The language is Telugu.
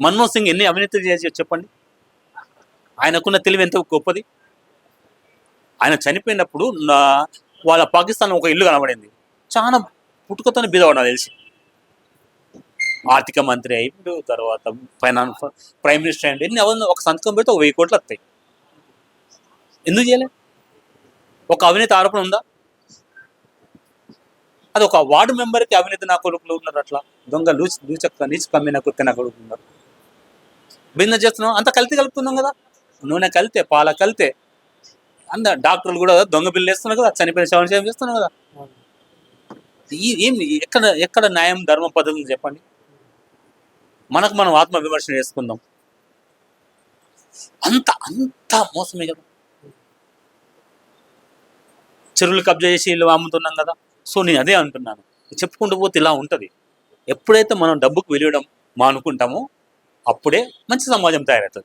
మన్మోహన్ సింగ్ ఎన్ని అవినీతులు చేసి చెప్పండి? ఆయనకున్న తెలివి ఎంత గొప్పది? ఆయన చనిపోయినప్పుడు నా వాళ్ళ పాకిస్తాన్ ఒక ఇల్లు కనబడింది. చాలా పుట్టుకతోనే బీదవాడు నాకు తెలిసి. ఆర్థిక మంత్రి అయ్యిండు తర్వాత ఫైనాన్స్ ప్రైమ్ మినిస్టర్ అయ్యిండు ఎన్ని అవన్నీ ఒక సంతకం పెడితే ఒక వెయ్యి కోట్లు వస్తాయి. ఎందుకు చేయలే? ఒక అవినీతి ఆరోపణ ఉందా? అది ఒక వార్డు మెంబర్కి అవినీతి నా కొడుకులు ఉన్నారు అట్లా. దొంగ లూచి లూచక్క నీచు కమ్మి నా నా కొడుకున్నారు బిజినెస్ చేస్తున్నాం అంత కల్తీ కలుపుతున్నాం కదా. నూనె కలితే పాల కలితే. అంత డాక్టర్లు కూడా దొంగ బిల్లు వేస్తున్నారు కదా చనిపోయిన శవం సేవ చేస్తున్నారు కదా. ఈ ఏం ఎక్కడ ఎక్కడ న్యాయం ధర్మ పద్ధతులు చెప్పండి? మనకు మనం ఆత్మ విమర్శన చేసుకుందాం. అంత అంత మోసమే కదా. చెరువులు కబ్జా చేసి ఇల్లు అమ్ముతున్నాం కదా. సో నేను అదే అంటున్నాను. చెప్పుకుంటూ పోతే ఇలా ఉంటుంది. ఎప్పుడైతే మనం డబ్బుకు విలువడం మానుకుంటామో అప్పుడే మంచి సమాజం తయారవుతుంది.